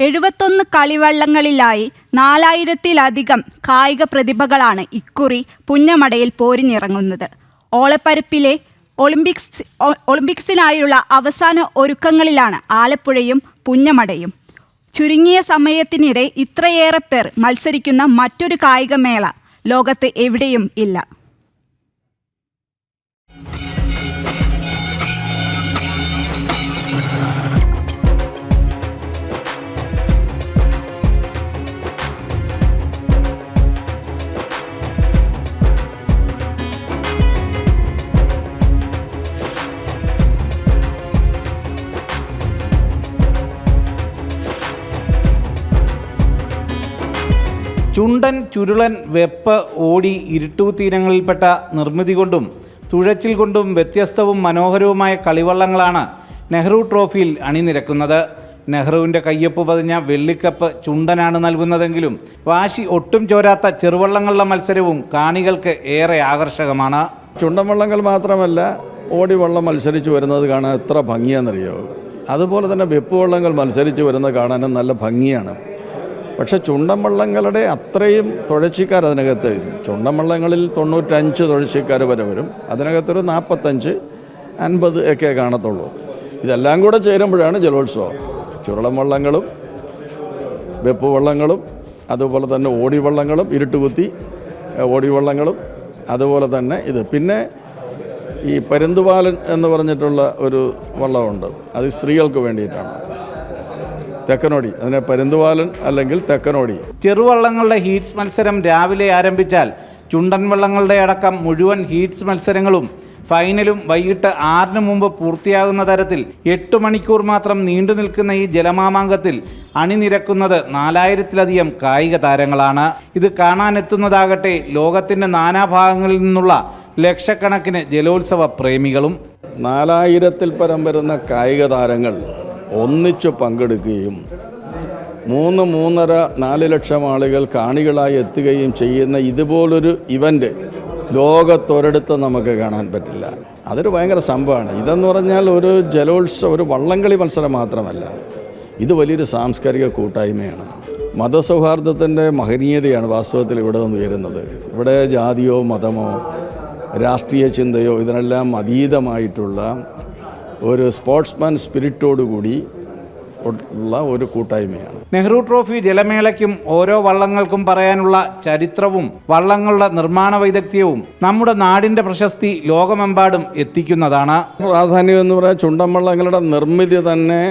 എഴുപത്തൊന്ന് കളിവള്ളങ്ങളിലായി നാലായിരത്തിലധികം കായിക പ്രതിഭകളാണ് ഇക്കുറി പുന്നമടയിൽ പോരിനിറങ്ങുന്നത്. ഓളപ്പരപ്പിലെ ഒളിമ്പിക്സ് ഒളിമ്പിക്സിനായുള്ള അവസാന ഒരുക്കങ്ങളിലാണ് ആലപ്പുഴയും പുന്നമടയും. ചുരുങ്ങിയ സമയത്തിനിടെ ഇത്രയേറെ പേർ മത്സരിക്കുന്ന മറ്റൊരു കായികമേള ലോകത്ത് എവിടെയും ഇല്ല. ചുണ്ടൻ ചുരുളൻ വെപ്പ് ഓടി ഇരുട്ടൂത്തീരങ്ങളിൽപ്പെട്ട നിർമ്മിതി കൊണ്ടും തുഴച്ചിൽ കൊണ്ടും വ്യത്യസ്തവും മനോഹരവുമായ കളിവള്ളങ്ങളാണ് നെഹ്റു ട്രോഫിയിൽ അണിനിരക്കുന്നത്. നെഹ്റുവിന്റെ കയ്യൊപ്പ് പതിഞ്ഞ വെള്ളിക്കപ്പ് ചുണ്ടനാണ് നൽകുന്നതെങ്കിലും വാശി ഒട്ടും ചോരാത്ത ചെറുവള്ളങ്ങളുടെ മത്സരവും കാണികൾക്ക് ഏറെ ആകർഷകമാണ്. ചുണ്ടൻവള്ളങ്ങൾ മാത്രമല്ല ഓടിവള്ളം മത്സരിച്ചു വരുന്നത് കാണാൻ എത്ര ഭംഗിയാണെന്നറിയോ? അതുപോലെ തന്നെ വെപ്പ് വള്ളങ്ങൾ മത്സരിച്ചു വരുന്നത് കാണാനും നല്ല ഭംഗിയാണ്. പക്ഷേ ചുണ്ടൻവള്ളങ്ങളുടെ അത്രയും തുഴച്ചിക്കാർ അതിനകത്ത് ചുണ്ടൻവള്ളങ്ങളിൽ തൊണ്ണൂറ്റഞ്ച് തുഴച്ചിക്കാർ വരെ വരും. അതിനകത്തൊരു നാൽപ്പത്തഞ്ച് അൻപത് ഒക്കെ കാണത്തുള്ളൂ. ഇതെല്ലാം കൂടെ ചേരുമ്പോഴാണ് ജലോത്സവം. ചുരുളം വള്ളങ്ങളും വെപ്പ് വള്ളങ്ങളും അതുപോലെ തന്നെ ഓടിവള്ളങ്ങളും ഇരുട്ടുകുത്തി ഓടിവള്ളങ്ങളും അതുപോലെ തന്നെ ഇത്. പിന്നെ ഈ പരുന്തുപാലൻ എന്ന് പറഞ്ഞിട്ടുള്ള ഒരു വള്ളമുണ്ട്. അത് സ്ത്രീകൾക്ക് വേണ്ടിയിട്ടാണ്. തെക്കനോടി അതിനെ പരുന്തുപാലൻ അല്ലെങ്കിൽ തെക്കനോടി. ചെറുവള്ളങ്ങളുടെ ഹീറ്റ്സ് മത്സരം രാവിലെ ആരംഭിച്ചാൽ ചുണ്ടൻ വള്ളങ്ങളുടെ അടക്കം മുഴുവൻ ഹീറ്റ്സ് മത്സരങ്ങളും ഫൈനലും വൈകിട്ട് ആറിന് മുമ്പ് പൂർത്തിയാകുന്ന തരത്തിൽ എട്ട് മണിക്കൂർ മാത്രം നീണ്ടു നിൽക്കുന്ന ഈ ജലമാമാങ്കത്തിൽ അണിനിരക്കുന്നത് നാലായിരത്തിലധികം കായിക താരങ്ങളാണ്. ഇത് കാണാനെത്തുന്നതാകട്ടെ ലോകത്തിന്റെ നാനാഭാഗങ്ങളിൽ നിന്നുള്ള ലക്ഷക്കണക്കിന് ജലോത്സവ പ്രേമികളും. നാലായിരത്തിൽ പരം വരുന്ന കായിക താരങ്ങൾ ഒന്നിച്ചു പങ്കെടുക്കുകയും മൂന്ന് മൂന്നര നാല് ലക്ഷം ആളുകൾ കാണികളായി എത്തുകയും ചെയ്യുന്ന ഇതുപോലൊരു ഇവന്റ് ലോകത്തൊരിടത്ത് നമുക്ക് കാണാൻ പറ്റില്ല. അതൊരു ഭയങ്കര സംഭവമാണ്. ഇതെന്ന് പറഞ്ഞാൽ ഒരു ജലോത്സവം ഒരു വള്ളംകളി മത്സരം മാത്രമല്ല. ഇത് വലിയൊരു സാംസ്കാരിക കൂട്ടായ്മയാണ്. മതസൗഹാർദ്ദത്തിന്റെ മഹനീയതയാണ് വാസ്തവത്തിൽ ഇവിടെ നിന്ന് ഉയരുന്നത്. ഇവിടെ ജാതിയോ മതമോ രാഷ്ട്രീയ ചിന്തയോ ഇതിനെല്ലാം അതീതമായിട്ടുള്ള ഒരു സ്പോർട്സ്മാൻ സ്പിരിറ്റോടുകൂടി ഉള്ള ഒരു കൂട്ടായ്മയാണ്. നെഹ്റു ട്രോഫി ജലമേളയ്ക്കും ഓരോ വള്ളങ്ങൾക്കും പറയാനുള്ള ചരിത്രവും വള്ളങ്ങളുടെ നിർമ്മാണ വൈദഗ്ധ്യവും നമ്മുടെ നാടിന്റെ പ്രശസ്തി ലോകമെമ്പാടും എത്തിക്കുന്നതാണ്. പ്രാധാന്യം എന്ന് പറയാൻ ചുണ്ടൻവള്ളങ്ങളുടെ നിർമ്മിതി തന്നെ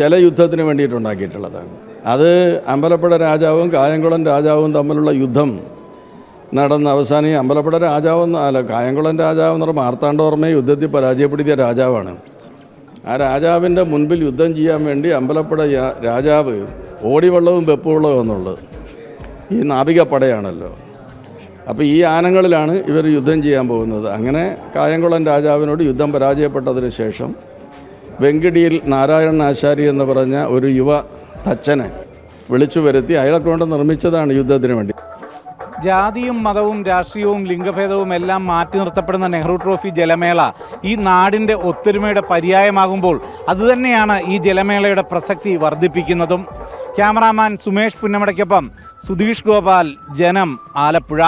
ജലയുദ്ധത്തിന് വേണ്ടിയിട്ടുണ്ടാക്കിയിട്ടുള്ളതാണ്. അത് അമ്പലപ്പുഴ രാജാവും കായംകുളം രാജാവും തമ്മിലുള്ള യുദ്ധം നടന്ന അവസാനം ഈ അമ്പലപ്പുഴ രാജാവ് എന്ന് അല്ല കായംകുളം രാജാവ് എന്ന് പറഞ്ഞാൽ മാർത്താണ്ഡവർമ്മയെ യുദ്ധത്തിൽ പരാജയപ്പെടുത്തിയ രാജാവാണ്. ആ രാജാവിന്റെ മുൻപിൽ യുദ്ധം ചെയ്യാൻ വേണ്ടി അമ്പലപ്പുഴ രാജാവ് ഓടിവള്ളവും വെപ്പുവള്ളവും എന്നുള്ളത്. ഈ നാവികപ്പടയാണല്ലോ അപ്പോൾ ഈ ആനങ്ങളിലാണ് ഇവർ യുദ്ധം ചെയ്യാൻ പോകുന്നത്. അങ്ങനെ കായംകുളം രാജാവിനോട് യുദ്ധം പരാജയപ്പെട്ടതിന് ശേഷം വെങ്കിടിയിൽ നാരായണൻ ആശാരി എന്ന് പറഞ്ഞ ഒരു യുവ തച്ചനെ വിളിച്ചു വരുത്തി അയാളെ കൊണ്ട് നിർമ്മിച്ചതാണ് യുദ്ധത്തിന് വേണ്ടി. ജാതിയും മതവും രാഷ്ട്രീയവും ലിംഗഭേദവും എല്ലാം മാറ്റി നിർത്തപ്പെടുന്ന നെഹ്റു ട്രോഫി ജലമേള ഈ നാടിന്റെ ഒത്തൊരുമയുടെ പര്യായമാകുമ്പോൾ അതുതന്നെയാണ് ഈ ജലമേളയുടെ പ്രസക്തി വർദ്ധിപ്പിക്കുന്നതും. ക്യാമറാമാൻ സുമേഷ് പുന്നമടയ്ക്കൊപ്പം സുധീഷ് ഗോപാൽ ജനം ആലപ്പുഴ.